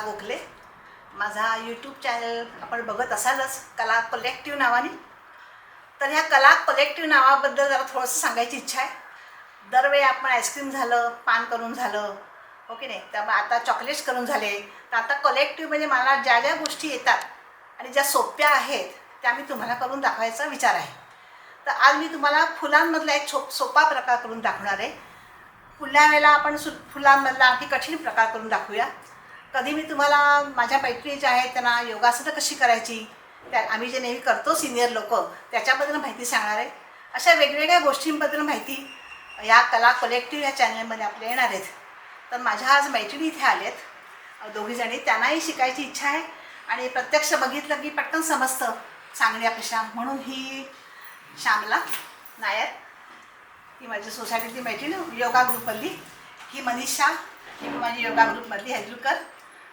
कला गोखले. माझा YouTube channel आपण बघत असालच कला कलेक्टिव्ह नावाने. तर ह्या कला कलेक्टिव्ह नावाबद्दल जरा थोडंसं सांगायची इच्छा आहे. दरवेळी आपण आईस्क्रीम झालं पान करून झालं हो ओके नाही? त्यामुळे आता चॉकलेट्स करून झाले. तर आता कलेक्टिव्ह म्हणजे मला ज्या ज्या गोष्टी येतात आणि ज्या सोप्या आहेत त्या मी तुम्हाला करून दाखवायचा विचार आहे. तर आज मी तुम्हाला फुलांमधला एक छो सोपा प्रकार करून दाखवणार आहे. पुढल्या वेळेला आपण सु फुलांमधला आणखी कठीण प्रकार करून दाखवूया. कधी मी तुम्हाला माझ्या मैत्रिणी ज्या आहेत त्यांना योगासनं कशी करायची त्या आम्ही जे नेहमी करतो सिनियर लोक त्याच्याबद्दल माहिती सांगणार आहे. अशा वेगवेगळ्या गोष्टींबद्दल माहिती या कला कलेक्टिव्ह या चॅनलमध्ये आपल्या येणार आहेत. तर माझ्या आज मैत्रिणी इथे आलेत. दोघीजणी त्यांनाही शिकायची इच्छा आहे आणि प्रत्यक्ष बघितलं की पटकन समजतं सांगण्यापेक्षा म्हणून ही श्यामला नायर ही माझी सोसायटीतली मैत्रीण योगा ग्रुपमधली ही मनीषा ही माझी योगा ग्रुपमधली हैदुलकर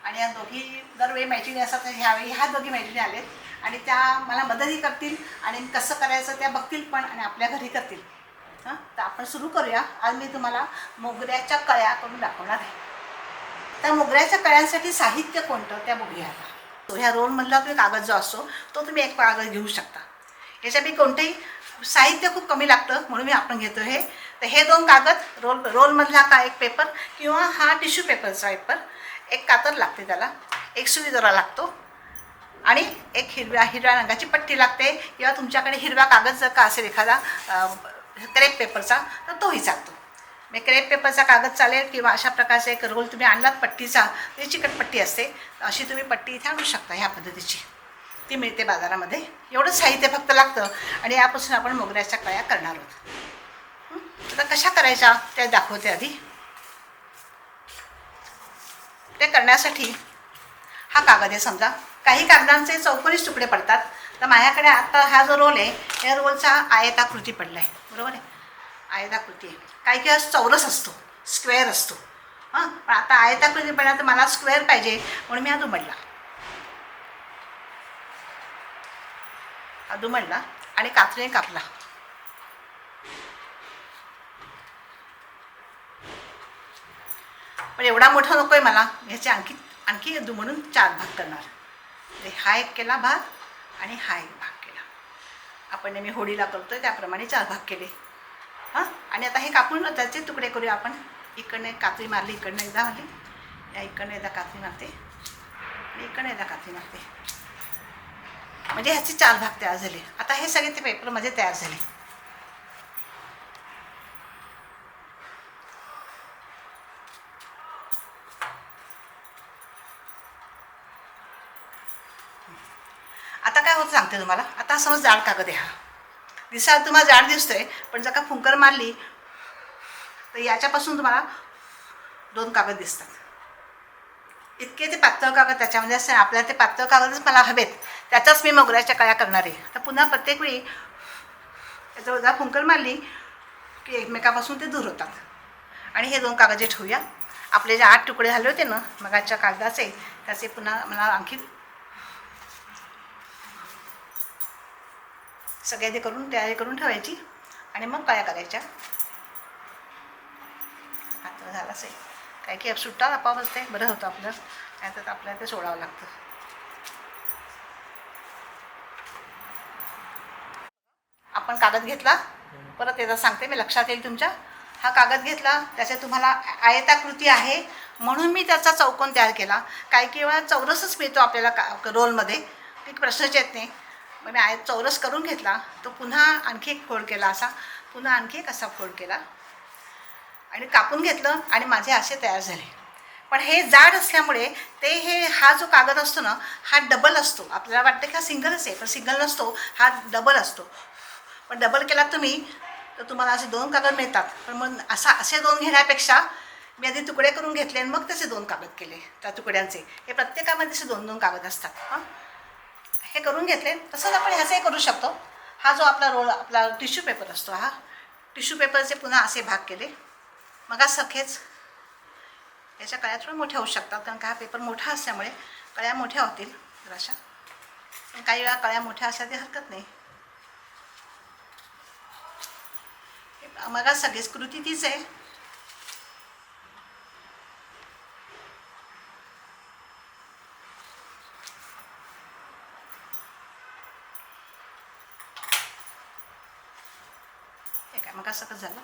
आणि या दोघी दरवेळी मैत्रिणी असतात तर ह्यावेळी ह्या दोघी मैत्रिणी आलेत. आणि त्या मला मदतही करतील आणि कसं करायचं त्या बघतील पण आणि आपल्या घरी करतील. हां? तर आपण सुरू करूया. आज मी तुम्हाला मोगऱ्याच्या कळ्या करून दाखवणार आहे. त्या मोगऱ्याच्या कळ्यांसाठी साहित्य कोणतं त्या बघूया तो ह्या रोलमधला तुम्ही कागद जो असतो तो तुम्ही एक कागद घेऊ शकता. याच्यापैकी कोणतंही साहित्य खूप कमी लागतं म्हणून मी आपण घेतो हे. तर हे दोन कागद रोल रोलमधला का एक पेपर किंवा हा टिश्यू पेपरचा पेपर एक कातर लागते त्याला एक सुई दोरा लागतो आणि एक हिरव्या हिरव्या रंगाची पट्टी लागते. किंवा तुमच्याकडे हिरवा कागद जर का असेल एखादा क्रेप पेपरचा तर तोही चालतो. मी क्रेप पेपरचा कागद चालेल किंवा अशा प्रकारचा एक रोल तुम्ही आणलात पट्टीचा ती चिकट पट्टी असते. अशी तुम्ही पट्टी इथे आणू शकता ह्या पद्धतीची. ती मिळते बाजारामध्ये. एवढं साहित्य फक्त लागतं. आणि यापासून आपण मोगऱ्याच्या कळ्या करणार आहोत. तर कशा करायच्या? त्या दाखवते आधी. ते करण्यासाठी हा कागद आहे समजा. काही कागदांचे चौकोनीच तुकडे पडतात. तर माझ्याकडे आता हा जो रोल आहे या रोलचा आयताकृती पडला आहे बरोबर आहे? आयताकृती आहे. काही काही चौरस असतो स्क्वेअर असतो. हां? पण आता आयताकृती पडला तर मला स्क्वेअर पाहिजे म्हणून मी हा दुमडला. हा दुमडला आणि कात्रीने कापला. पण एवढा मोठा नको आहे मला. ह्याचे आणखी आणखी दुमडून चार भाग करणार. म्हणजे हा एक केला भाग आणि हा एक भाग केला. आपण नेहमी होडीला करतो त्याप्रमाणे चार भाग केले. हां? आणि आता हे कापून त्याचे तुकडे करूया आपण. इकडनं एक कात्री मारली इकडनं एकदा मारली. या इकडनं एकदा कात्री मारते. आणि इकडनं एकदा कात्री मारते. म्हणजे ह्याचे चार भाग तयार झाले. आता हे सगळे ते पेपर माझे तयार झाले आता दाखवते तुम्हाला? आता समज जाड कागद आहे हा दिसायला तुम्हाला जाड दिसतोय पण जर का फुंकर मारली तर याच्यापासून तुम्हाला दोन कागद दिसतात. इतके ते पातळ कागद त्याच्यामध्ये असते आपल्याला ते पातळ कागदच मला हवेत. त्याच्याच मी मोगऱ्याच्या कळ्या करणार आहे. तर पुन्हा प्रत्येक वेळी याच्यावर जर फुंकर मारली की एकमेकापासून ते दूर होतात. आणि हे दोन कागद जे ठेवूया आपले जे आठ तुकडे झाले होते ना मगाच्या कागदाचे त्याचे पुन्हा मला आणखी सगळ्या ते करून तयारी करून ठेवायची. आणि मग काय करायच्या आता झाला असेल. काय की सुट्टा आपापच ते बरं होतं आपलं. नाही तर आपल्याला ते सोडावं लागतं. आपण कागद घेतला. परत एकदा सांगते मी लक्षात येईल तुमच्या. हा कागद घेतला. त्याचे तुम्हाला आयताकृती आहे. म्हणून मी त्याचा चौकोन तयार केला. काही काही वेळा चौरसच मिळतो आपल्याला का रोलमध्ये. एक प्रश्नच येत नाही. मग मी आय चौरस करून घेतला. तो पुन्हा आणखी एक फोड केला असा. पुन्हा आणखी एक असा फोड केला. आणि कापून घेतलं आणि माझे असे तयार झाले. पण हे जाड असल्यामुळे ते हे हा जो कागद असतो ना हा डबल असतो. आपल्याला वाटतं की हा सिंगलच आहे पण सिंगल नसतो. हा डबल असतो. पण डबल केला तुम्ही तर तुम्हाला असे दोन कागद मिळतात. पण मग असा असे दोन घेण्यापेक्षा मी आधी तुकडे करून घेतले आणि मग त्याचे दोन कागद केले. त्या तुकड्यांचे. हे प्रत्येकामध्ये असे दोन दोन कागद असतात. हां? हे करून घेतले. तसंच आपण ह्याचंही करू शकतो. हा जो आपला रोल आपला टिश्यू पेपर असतो हा. टिश्यू पेपरचे पुन्हा असे भाग केले. मग सखेच याच्या कळ्या थोड्या मोठ्या होऊ शकतात कारण का हा पेपर मोठा असल्यामुळे कळ्या मोठ्या होतील. अशा. पण काही वेळा कळ्या मोठ्या असल्या ते हरकत नाही. मग सगळीच कृती तीच आहे मग असं कसं झालं.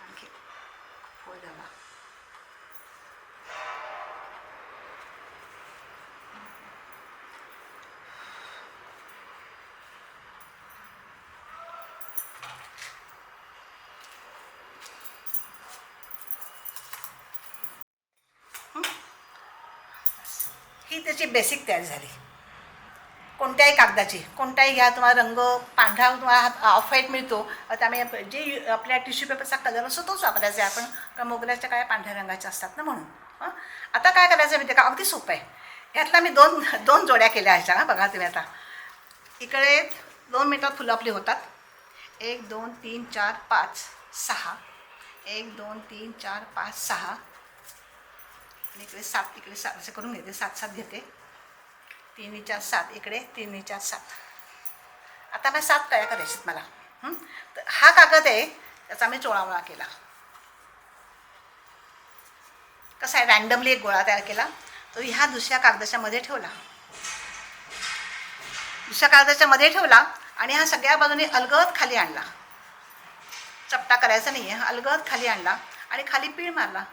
आणखी फोड झाला ही? त्याची बेसिक तयार झाली. कोणत्याही कागदाची कोणताही घ्या तुम्हाला रंग पांढरा तुम्हाला ऑफ व्हाईट मिळतो. त्यामुळे जे आपल्या टिश्यू पेपरचा कलर असतो तोच वापरायचा आहे. आपण का मोगऱ्याच्या काय पांढऱ्या रंगाच्या असतात ना म्हणून. हं? आता काय करायचं माहिती का? अगदी सोपं आहे. ह्यातला मी दोन दोन जोड्या केल्या ह्याच्या. ना बघा तुम्ही आता. इकडे दोन मिनटात फुलं आपली होतात. एक दोन तीन चार पाच सहा. एक दोन तीन चार पाच सहा. आणि इकडे सात इकडे सात. असं करून घेते. सात सात घेते. तीन चार सात. इकडे तीन चार सात. आता मी सात कळ्या करायची मला? तर हा कागद आहे त्याचा मी चोळावळा केला. कसा आहे? रॅन्डमली एक गोळा तयार केला. तो ह्या दुसऱ्या कागदाच्या मध्ये ठेवला. दुसऱ्या कागदाच्या मध्ये ठेवला आणि हा सगळ्या बाजूने अलगद खाली आणला. चपटा करायचा नाही आहे अलगद खाली आणला आणि खाली पीळ मारला.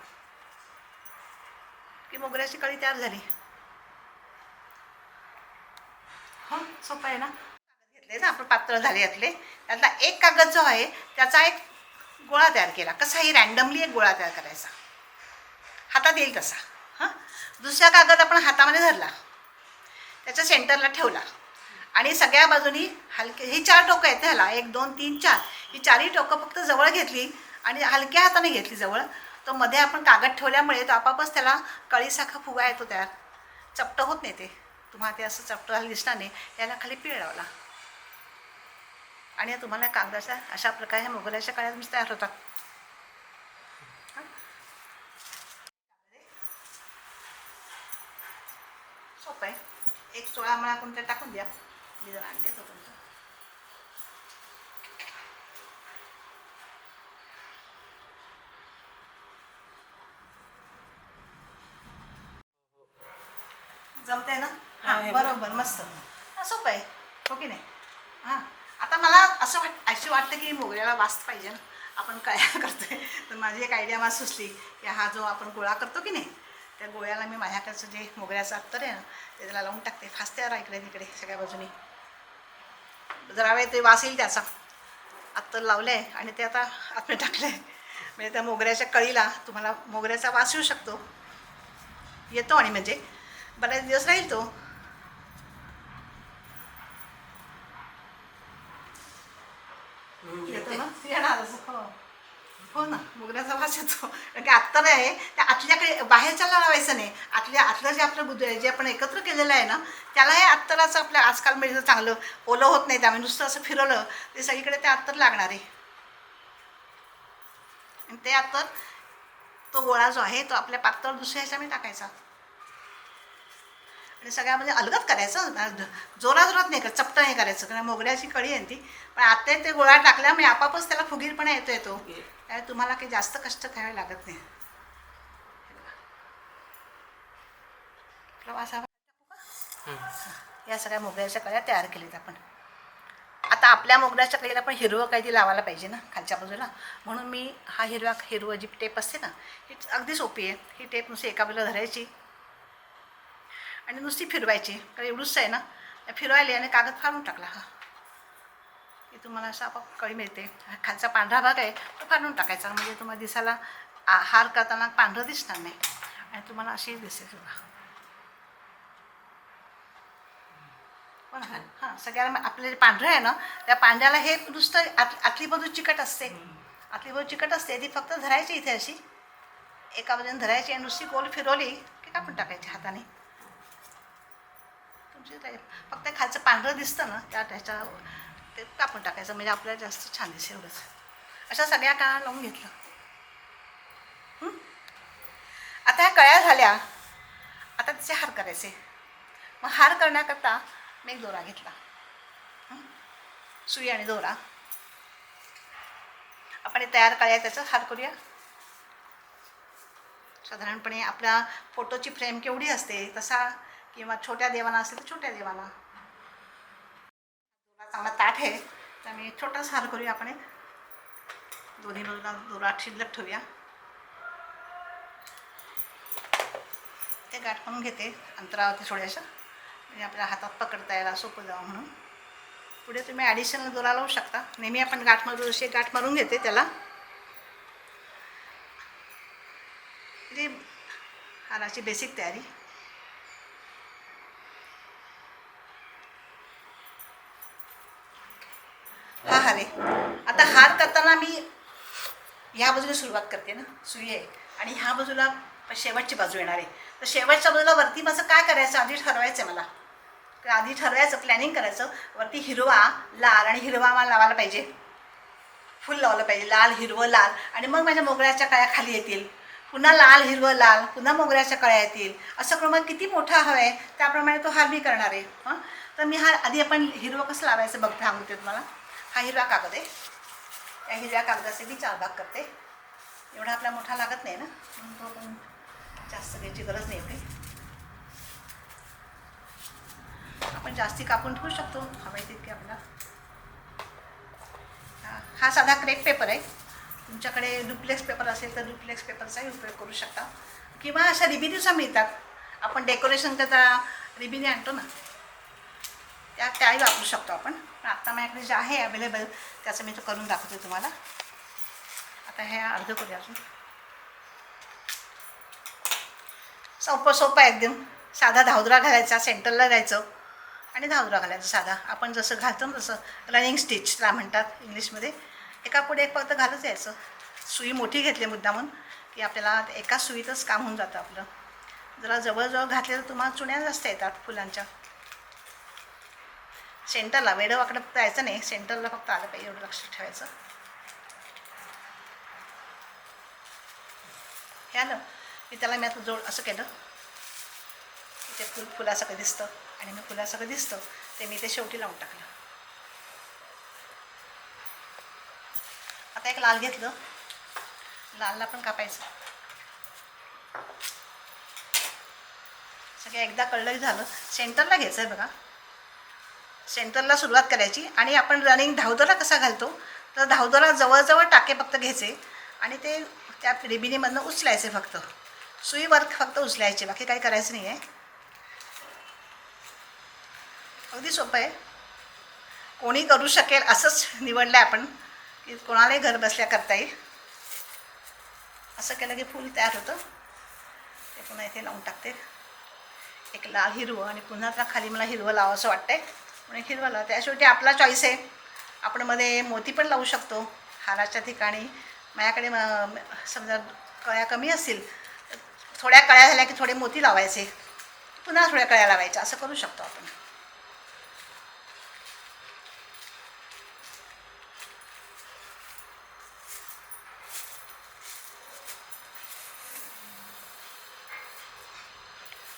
की मोगऱ्याची कळी तयार झाली. हो? सोपं आहे ना? कागद घेतले ना आपण पातळ झाले यातले. त्यातला एक कागद जो आहे त्याचा एक गोळा तयार केला. कसाही रॅन्डमली एक गोळा तयार करायचा. हातात येईल तसा. हां? दुसरा कागद आपण हातामध्ये धरला. त्याच्या सेंटरला ठेवला. आणि सगळ्या बाजूनी हलके ही चार टोकं आहेत ह्याला. एक दोन तीन चार. ही चारही टोकं फक्त जवळ घेतली आणि हलक्या हाताने घेतली जवळ. तो मध्ये आपण कागद ठेवल्यामुळे तो आपापच त्याला कळीसाखा फुगा येतो तयार. चपटं होत नाही ते. तुम्हाला ते असं चपटं दिसणार नाही याला खाली पीळ लावला. आणि तुम्हाला कागदाच्या अशा प्रकारे मोगलाच्या काळात कळ्या तयार होतात. सोपं आहे. एक चोळा मला कोणत्या टाकून द्या. मी जर आणते तोपर्यंत जमतंय ना? आहे. बरोबर मस्त. सोपं आहे. हो की नाही? हां. आता मला असं वाट अशी वाटतं की मोगऱ्याला वाचत पाहिजे ना. आपण काय करतोय? तर माझी एक आयडिया मला सुचली की हा जो आपण गोळा करतो की नाही त्या गोळ्याला मी माझ्याकडचं जे मोगऱ्याचं अत्तर आहे ना ते त्याला लावून टाकते. फासते जरा इकडे तिकडे सगळ्या बाजूनी. जरा वेळ ते वास येईल त्याचा. अत्तर लावलं आहे आणि ते आता आतमध्ये टाकलं आहे म्हणजे त्या मोगऱ्याच्या कळीला तुम्हाला मोगऱ्याचा वास येऊ शकतो. येतो आणि म्हणजे बऱ्याच दिवस राहील तो येतो ना येणारच. हो. हो ना मोगऱ्याचा वास येतो. कारण की आत्ता नाही आहे त्या आतल्याकडे बाहेरच्याला लावायचं नाही. आतल्या आतलं जे आपलं बुद्ध जे आपण एकत्र केलेलं आहे ना त्याला हे अत्तराचं आपल्या आजकाल मिळतं चांगलं. ओलं होत नाही त्यामुळे नुसतं असं फिरवलं ते सगळीकडे ते अत्तर लागणार आहे. आणि ते अत्तर तो गोळा जो आहे तो आपल्या पातळ दुसऱ्या ह्याच्यामध्ये टाकायचा. आणि सगळ्यामध्ये अलगद करायचं ना, जोरात जोरात नाही करायचं चपटं नाही करायचं कारण मोगऱ्याची कळी आहे ती. पण आता ते गोळा टाकल्यामुळे आपापच त्याला फुगीरपणा येतो येतो. त्यामुळे तुम्हाला काही जास्त कष्ट घ्यावे लागत नाही? या सगळ्या मोगऱ्याच्या कळ्या तयार केल्यात आपण. आता आपल्या मोगऱ्याच्या कळीला आपण हिरवं काहीतरी लावायला पाहिजे ना खालच्या बाजूला. म्हणून मी हा हिरवा हिरवं जी टेप असते ना ही अगदी सोपी आहे. ही टेप नुसती एका बाजूला धरायची. आणि नुसती फिरवायची. कारण एवढंच आहे ना. फिरवायली आणि कागद फाडून टाकला हा. की तुम्हाला असं आपोआप कळी मिळते. खालचा पांढरा भाग आहे तो फाडून टाकायचा. म्हणजे तुम्हाला दिसायला हार करताना पांढरं दिसणार नाही. आणि तुम्हाला अशी दिसेल बघा. हो हां सगळ्याला मग आपलं जे पांढरं आहे ना त्या पांढऱ्याला हे नुसतं आत आतली बाजू चिकट असते. आतली बाजू चिकट असते ती फक्त धरायची इथे अशी. एका बाजूने धरायची आणि नुसती गोल फिरवली की कापून टाकायची हाताने. म्हणजे फक्त खालचं पांढरं दिसतं ना त्या त्याच्या ते कापून टाकायचं म्हणजे आपल्याला जास्त छान दिसेल एवढंच. अशा सगळ्या काळा लावून घेतलं. आता ह्या कळ्या झाल्या. आता तिचे हार करायचे. मग हार करण्याकरता मी एक दोरा घेतला. सुई आणि दोरा. आपण हे तयार कळ्या त्याचा हार करूया. साधारणपणे आपल्या फोटोची फ्रेम केवढी असते तसा किंवा छोट्या देवाना असेल तर छोट्या देवाना चांगला ताठ आहे. तर मी छोटासा हार करूया आपण एक. दोन्ही बाजूला दोरा शिल्लक ठेवूया. ते गाठ म्हणून घेते अंतरावरती थोड्याशा. म्हणजे आपल्या हातात पकडता यायला सोपं जावं म्हणून. पुढे तुम्ही ॲडिशनल दोरा लावू शकता. नेहमी आपण गाठ मारू जशी एक गाठ मारून घेते त्याला. म्हणजे हाराची बेसिक तयारी. झाले. आता हार करताना मी ह्या बाजूला सुरुवात करते ना सुई आहे. आणि ह्या बाजूला शेवटची बाजू येणार आहे. तर शेवटच्या बाजूला वरती माझं काय करायचं? आधी ठरवायचं आहे मला. तर आधी ठरवायचं प्लॅनिंग करायचं. वरती हिरवा लाल आणि हिरवा मला लावायला पाहिजे. फुल लावलं पाहिजे. लाल हिरवं लाल. आणि मग माझ्या मोगऱ्याच्या कळ्या खाली येतील. पुन्हा लाल हिरवं लाल. पुन्हा मोगऱ्याच्या कळ्या येतील. असं क्रमांक किती मोठा हवा आहे? त्याप्रमाणे तो हार मी करणार आहे. हां? तर मी हा आधी आपण हिरवं कसं लावायचं बघता सांगते तुम्हाला हा हिरवा कागद आहे या हिरव्या कागदाचे मी चार भाग करते. एवढा आपला मोठा लागत नाही ना? म्हणून तो पण जास्त घ्यायची गरज नाही एवढी आपण जास्ती कापून ठेवू शकतो. हवे तितके आपला हा- हा साधा क्रेप पेपर आहे. तुमच्याकडे डुप्लेक्स पेपर असेल तर डुप्लेक्स पेपरचाही उपयोग करू शकता. किंवा अशा रिबिनीचा मिळतात. आपण डेकोरेशन करता रिबिनी आणतो ना. त्या त्याही वापरू शकतो आपण. पण आत्ता माझ्याकडे जे आहे अवेलेबल त्याचं मी तो करून दाखवते तुम्हाला. आता हे अर्ध करूया अजून. सोपं सोपं आहे एकदम. साधा धावदुरा घालायचा सेंटरला जायचं. आणि धावदुरा घालायचा साधा. आपण जसं घालतो ना तसं. रनिंग स्टिच त्याला म्हणतात इंग्लिशमध्ये. एका पुढे एक फक्त घालत यायचं. सुई मोठी घेतली मुद्दामून की आपल्याला एका सुईतच काम होऊन जातं आपलं. जरा जवळजवळ घातले तर तुम्हाला चुण्या जास्त येतात फुलांच्या. सेंटरला वेडं फक्त जायचं नाही सेंटरला फक्त आलं पाहिजे एवढं लक्ष ठेवायचं. हे आलं? मी त्याला मी आता जोड असं केलं. की ते फुल फुलासारखं दिसतं. आणि मग फुलासारखं दिसतं ते मी ते शेवटी लावून टाकलं. आता एक लाल घेतलं. लालला पण कापायचं. सगळं एकदा कळलं की झालं. सेंटरला घ्यायचं आहे बघा. सेंटरला सुरुवात करायची आणि आपण रनिंग धावदोरा कसा घालतो तर धावदोरा जवळजवळ टाके फक्त घ्यायचे आणि ते त्या रिबिनीमधनं उचलायचे फक्त. सुई वर्क फक्त उचलायचे बाकी काही करायचं नाही आहे अगदी सोपं आहे. कोणी करू शकेल असंच निवडलं आहे आपण की कोणालाही घर बसल्या करता येईल. असं केलं की फूल तयार होतं. ते पुन्हा इथे लावून टाकते. एक लाल हिरवं आणि पुन्हा त्या खाली मला हिरवं लावावं असं वाटतंय. म्हणून हिरवं लावते शेवटी आपला चॉईस आहे. आपण मध्ये मोती पण लावू शकतो. हाराच्या ठिकाणी. माझ्याकडे समजा कळ्या कमी असतील थोड्या कळ्या झाल्या की थोडे मोती लावायचे. पुन्हा थोड्या कळ्या लावायच्या. असं करू शकतो आपण.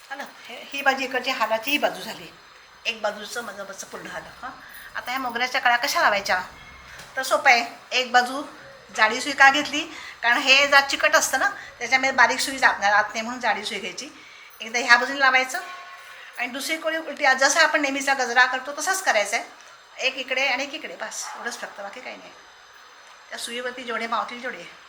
झालं हे ही बाजू इकडची हाराची ही बाजू झाली. एक बाजूचं माझं बसं पूर्ण झालं हां? आता ह्या मोगऱ्याच्या कळ्या कशा लावायच्या? तर सोपं आहे. एक बाजू जाडी सुई का घेतली? कारण हे जर चिकट असतं ना त्याच्यामध्ये बारीक सुई जात नाही जात नाही म्हणून जाडी सुई घ्यायची. एकदा ह्या बाजूने लावायचं. आणि दुसरी कोणी उलटी जसं आपण नेहमीचा गजरा करतो तसाच करायचा आहे. एक इकडे आणि एक इकडे बस एवढंच फक्त बाकी काही नाही. त्या सुईवरती जेवढे मावतील जेवढे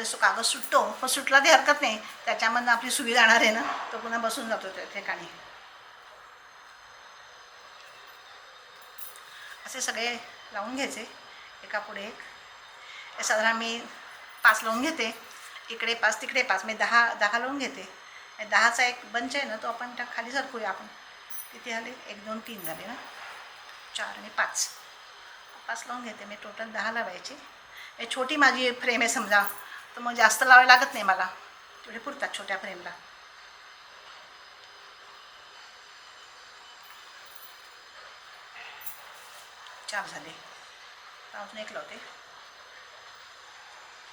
एखादा कागद सुटतो पण सुटला ते हरकत नाही. त्याच्यामधनं आपली सुविधा जाणार आहे ना तो पुन्हा बसून जातो त्या ठिकाणी. असे सगळे लावून घ्यायचे एका पुढे एक. साधारण मी पाच लावून घेते. इकडे पाच तिकडे पाच. मी दहा दहा लावून घेते. दहाचा एक बंच आहे ना तो आपण त्या खाली सरकूया आपण. किती झाले एक दोन तीन झाले ना. चार आणि पाच. पाच लावून घेते मी. टोटल दहा लावायची. हे छोटी माझी फ्रेम आहे समजा. तर मग जास्त लावावे लागत नाही मला. तेवढे पुरतात छोट्या फ्रेमला. चार झाले. तर अजून एक लावते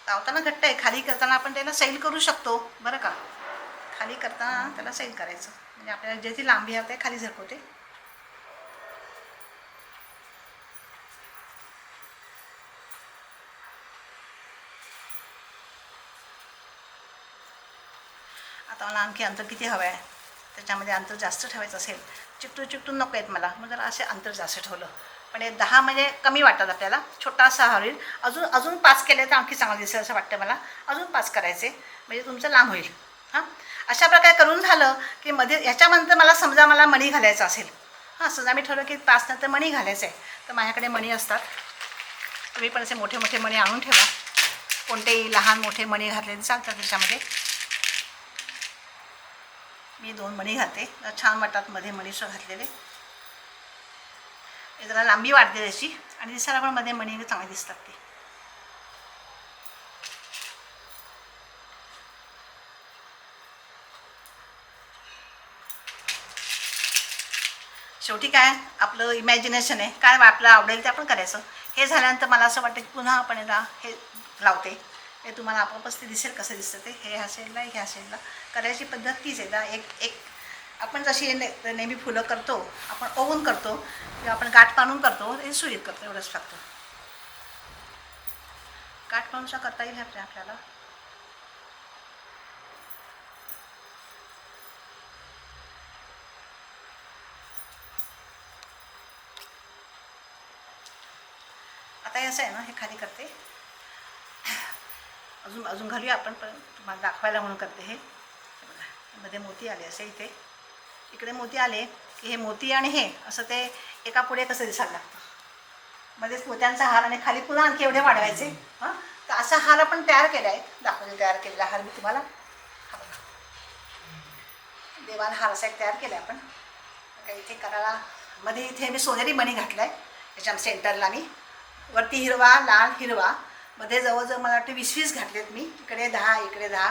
लावताना घट्ट आहे. खाली करताना आपण त्याला सैल करू शकतो. बरं का? खाली करताना त्याला सैल करायचं. म्हणजे आपल्याला जे ती लांबी आहे ते खाली झरकवते. आता मला आणखी अंतर किती हवं आहे त्याच्यामध्ये अंतर जास्त ठेवायचं असेल चिकटून चिकटून नको आहेत मला. मग जरा असे अंतर जास्त ठेवलं. पण हे दहा म्हणजे कमी वाटतात आपल्याला. छोटासा हा होईल अजून अजून पाच केले तर आणखी चांगलं दिसेल असं वाटतं मला. अजून पाच करायचे. म्हणजे तुमचं लांब होईल. हां? अशा प्रकारे करून झालं की मध्ये ह्याच्यानंतर मला समजा मला मणी घालायचं असेल. हां समजा मी ठरवलं की पाच नंतर मणी घालायचं आहे तर माझ्याकडे मणी असतात. तुम्ही पण असे मोठे मोठे मणी आणून ठेवा. कोणतेही लहान मोठे मणी घातले चालतात त्याच्यामध्ये. मी दोन मणी घालते छान वाटतात मध्ये मणीसं घातलेले. हे जरा लांबी वाढते त्याची आणि दिसायला पण मध्ये मणी चांगली दिसतात ते. शेवटी काय? आपलं इमॅजिनेशन आहे. काय आपलं आवडेल ते आपण करायचं. हे झाल्यानंतर मला असं वाटतं की पुन्हा आपण याला हे लावते. हे तुम्हाला आपोआपच ते दिसेल कसं दिसतं ते. हे ह्या साईडला ह्या साईडला करायची पद्धत तीच आहे. ना एक एक आपण जशी ने नेहमी फुलं करतो आपण ओवून करतो किंवा आपण गाठ पाणून करतो हे सुईत करतो एवढंच फक्त. गाठ पाणूचा करता येईल आपल्या आपल्याला? आता असं आहे ना हे खाली करते. अजून अजून घालूया आपण पण तुम्हाला दाखवायला म्हणून करते हे. मध्ये मोती आले असे इथे. इकडे मोती आले की हे मोती आणि हे असं ते एका पुढे कसं दिसायला लागतं? मध्येच मोत्यांचा हार आणि खाली पुन्हा आणखी एवढे वाढवायचे. हां? तर असा हार आपण तयार केला आहे दाखवले तयार केलेला हार मी तुम्हाला. हा देवाला हार असा एक तयार केला आहे आपण. काही इथे करायला मध्ये इथे मी सोनेरी मणी घातला आहे त्याच्या सेंटरला मी. वरती हिरवा लाल हिरवा. मध्ये जवळजवळ मला वाटतं वीस वीस घातलेत मी. इकडे दहा इकडे दहा.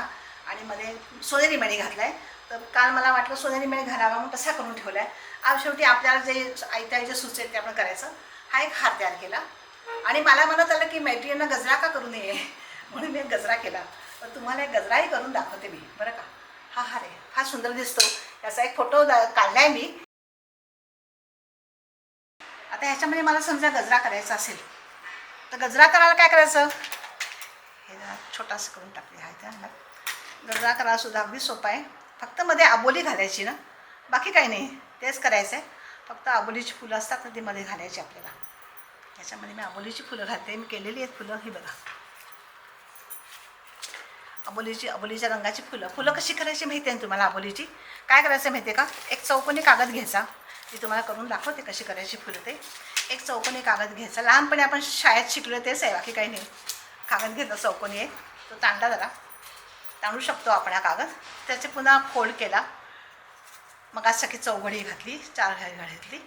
आणि मध्ये सोनेरी मणी घातला आहे तर काल मला वाटलं सोनेरी मणी घालावा म्हणून तसा करून ठेवला आहे आज शेवटी आपल्याला जे आयत्या जे सुचेल ते आपण करायचं. हा एक हार तयार केला. आणि मला म्हणत आलं की मैत्रिणीनं गजरा का करू नये? म्हणून मी एक गजरा केला. तर तुम्हाला एक गजराही करून दाखवते मी. बरं का? हा हार आहे. फार सुंदर दिसतो. याचा एक फोटो काढला आहे मी. आता ह्याच्यामध्ये मला समजा गजरा करायचा असेल तर गजरा करायला काय करायचं? हे जरा छोटासा करून टाकले हा. इथे गजरा करायला सुद्धा अगदी सोपा आहे. फक्त मध्ये आबोली घालायची ना. बाकी काही नाही. तेच करायचं आहे फक्त आबोलीची फुलं असतात ना ती मध्ये घालायची आपल्याला. याच्यामध्ये मी आबोलीची फुलं घालते. मी केलेली आहेत फुलं. ही बघा. अबोलीची अबोलीच्या रंगाची फुलं. फुलं कशी करायची माहिती आहे ना तुम्हाला अबोलीची काय करायचं माहिती आहे का? एक चौकोनी कागद घ्यायचा. मी तुम्हाला करून दाखवते कशी करायची फुलं ते. एक चौकोनी कागद घ्यायचा. लहानपणी आपण शाळेत शिकलो तेच आहे बाकी काही नाही. कागद घेतला चौकोनी एक. तो तांडला जरा. तांडू शकतो आपण हा कागद. त्याचे पुन्हा फोल्ड केला. मग आज सगळी चौघडी घातली. चार घडी घातली.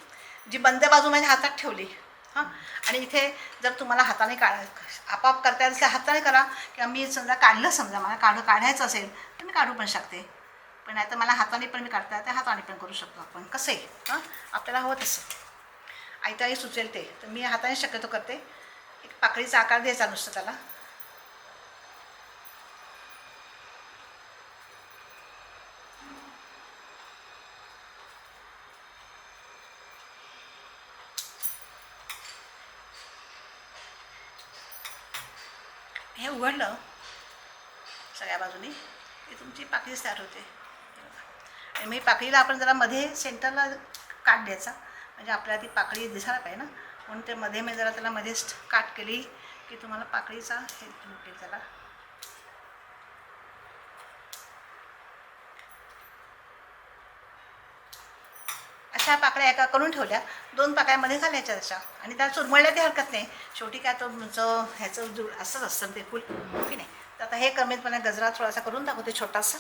जी बंद बाजू माझ्या हातात ठेवली. हां? आणि इथे जर तुम्हाला हाताने काढा आपाप करता येईल हाताने करा. किंवा मी समजा काढलं समजा मला काढू काढायचं असेल तर मी काढू पण शकते. पण नाही तर मला हाताने पण मी काढता येते हाताने पण करू शकतो आपण. कसं आहे? हां? आपल्याला हवं तसं. आयताही सुचेल ते तर मी हाताने शक्यतो करते. एक पाकळीचा आकार द्यायचा नुसतं त्याला. हे उघडलं. सगळ्या बाजूनी. की तुमची पाकळी तयार होते. मी पाकळीला आपण जरा मध्ये सेंटरला काट द्यायचा. म्हणजे आपल्याला ती पाकळी दिसायला पाहिजे ना. म्हणून ते मध्ये मी जरा त्याला मध्येच काट केली की तुम्हाला पाकळीचा हे भेटेल त्याला. अशा पाकळ्या एका करून ठेवल्या. दोन पाकळ्यामध्ये घालायच्या त्याच्या आणि त्या चुरमळल्या ते हरकत नाही. शेवटी काय तो तुमचं ह्याचं जुळ असंच असतं ते फुल. की नाही तर आता हे कमीतपणे गजरा थोडासा करून दाखवते छोटासा.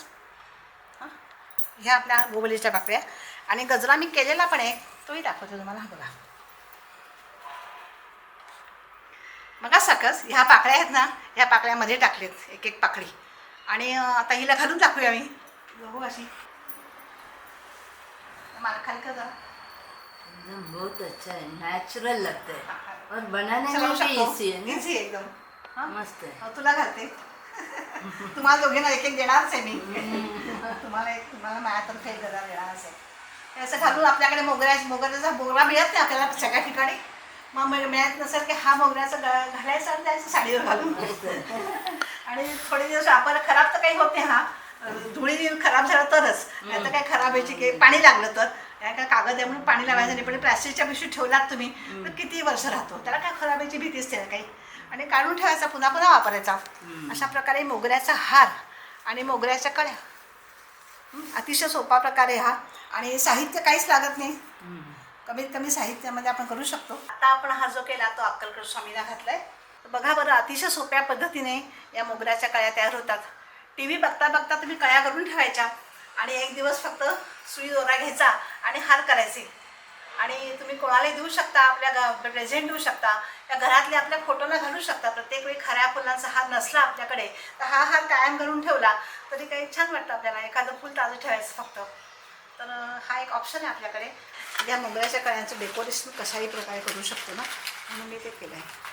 ह्या आपल्या गोबलीच्या पाकळ्या आणि गजरा मी केलेला पण आहे. तोही दाखवते तुम्हाला बघा. मग साकस ह्या पाकळ्या आहेत ना ह्या पाकळ्यामध्ये टाकलेत एक एक पाकळी. आणि आता हिला घालून दाखवूया मी. बघू अशी. मला खाली का एकदम बहुत अच्छा है नेचुरल लगता है। और बनाने में भी इजी है आहे एकदम. हां? मस्त है हो, तुला घालते. तुम्हाला दोघींना एक एक देणारच आहे मी. तुम्हाला एक तुम्हाला माझ्यातर्फे एक गदा देणारच आहे. असं घालून आपल्याकडे मोगऱ्या मोगऱ्याचा मोगरा मिळत नाही आपल्याला सगळ्या ठिकाणी. मग मिळ- मिळत नसेल की हा मोगऱ्याचा घालायचा आणि जायचं साडीवर घालून. आणि थोडे दिवस वापर खराब तर काही होत नाही हा. धुळी खराब झालं तरच. नाही तर काय खराब व्हायची की पाणी लागलं तर. काय कागद आहे म्हणून पाणी लावायचं नाही पण प्लास्टिकच्या पिशवीत ठेवलात तुम्ही तर किती वर्ष राहतो? त्याला काय खराब व्हायची भीतीच नाही काही. आणि काढून ठेवायचा पुन्हा पुन्हा वापरायचा. अशा प्रकारे मोगऱ्याचा हार आणि मोगऱ्याच्या कळ्या. अतिशय सोपा प्रकारे हा. आणि साहित्य काहीच लागत नाही. कमीत कमी साहित्यामध्ये आपण करू शकतो. आता आपण हा जो केला तो अक्कलकोट स्वामीला घातलाय. तर बघा बरं अतिशय सोप्या पद्धतीने या मोगऱ्याच्या कळ्या तयार होतात. टी व्ही बघता बघता तुम्ही कळ्या करून ठेवायच्या. आणि एक दिवस फक्त सुई दोरा घ्यायचा आणि हार करायचे. आणि तुम्ही कोणालाही देऊ शकता आपल्या प्रेझेंट देऊ शकता. या घरातले आपल्या फोटोला घालू शकता. प्रत्येक वेळी खऱ्या फुलांचा हार नसला आपल्याकडे तर हा हार कायम घालून ठेवला तरी काही छान वाटतं आपल्याला. एखादं फुल ताजं ठेवायचं फक्त. तर हा एक ऑप्शन आहे आपल्याकडे. या मोगऱ्याच्या कळ्यांचं डेकोरेशन कशाही प्रकारे करू शकतो ना? म्हणून मी ते केलं आहे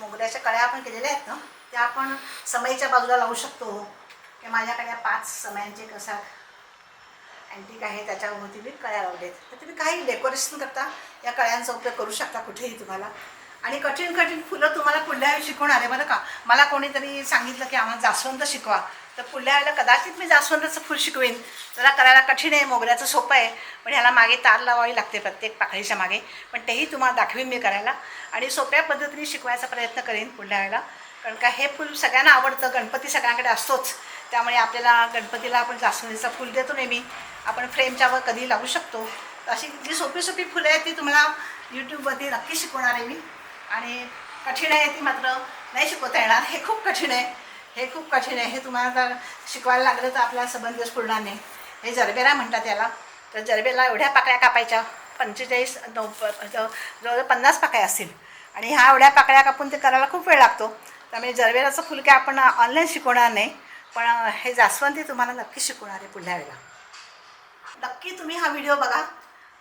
मोगऱ्याच्या कळ्या आपण केलेल्या आहेत ना त्या आपण समईच्या बाजूला लावू शकतो. किंवा माझ्याकडे या पाच समयांचे कसा अँटिक आहे त्याच्याभोवती मी कळ्या लावलेत. तर तुम्ही काही डेकोरेशन करता या कळ्यांचा उपयोग करू शकता कुठेही तुम्हाला. आणि कठीण कठीण फुलं तुम्हाला पुढल्या वेळी शिकवणार आहे बरं का? मला कोणीतरी सांगितलं की आम्हाला जास्वंद शिकवा. तर पुढल्या वेळेला कदाचित मी जास्वंदाचं फुल शिकवेन. जरा करायला कठीण आहे मोगऱ्याचं सोपं आहे पण ह्याला मागे तार लावावी लागते प्रत्येक पाकळीच्या मागे. पण तेही तुम्हाला दाखवीन मी करायला. आणि सोप्या पद्धतीने शिकवायचा प्रयत्न करेन पुढल्या वेळेला कारण का हे फुल सगळ्यांना आवडतं गणपती सगळ्यांकडे असतोच. त्यामुळे आपल्याला गणपतीला आपण जास्वंदीचं फुल देतो नेहमी. आपण फ्रेमच्या वर कधी लावू शकतो. अशी जी सोपी सोपी फुलं आहेत ती तुम्हाला यूट्यूबवरती नक्की शिकवणार आहे मी. आणि कठीण आहे ती मात्र नाही शिकवता येणार. हे खूप कठीण आहे. हे खूप कठीण आहे. हे तुम्हाला जर शिकवायला लागलं तर आपला सबंध फुलणार पुरणार नाही. हे जरबेरा म्हणतात याला. तर जरबेला एवढ्या पाकळ्या कापायच्या. पंचेचाळीस नऊ जवळ जवळ पन्नास पाकळ्या असतील. आणि ह्या एवढ्या पाकळ्या कापून ते करायला खूप वेळ लागतो. त्यामुळे जरबेराचं फुल काय आपण ऑनलाईन शिकवणार नाही. पण हे जास्वंदी तुम्हाला नक्की शिकवणार आहे पुढल्या वेळेला. नक्की तुम्ही हा व्हिडिओ बघा.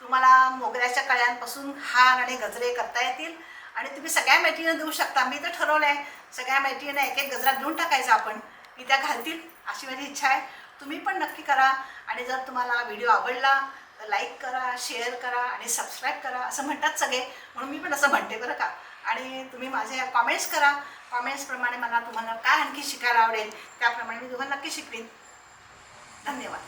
तुम्हाला मोगऱ्याच्या कळ्यांपासून हार आणि गजरे करता येतील आणि तुम्ही सगळ्या मैत्रिणींना देऊ शकता. मी तर ठरवलं आहे सगळ्या मैत्रिणींना एक एक गजरा देऊन टाकायचा आपण. की त्या घालतील अशी माझी इच्छा आहे. तुम्ही पण नक्की करा आणि जर तुम्हाला व्हिडिओ आवडला तर लाईक करा शेअर करा आणि सबस्क्राईब करा असं म्हणतात सगळे. म्हणून मी पण असं म्हणते बरं का. आणि तुम्ही माझे कॉमेंट्स करा. कॉमेंट्सप्रमाणे मला तुम्हाला काय आणखी शिकायला आवडेल त्याप्रमाणे मी तुम्हाला नक्की शिकवीन. धन्यवाद.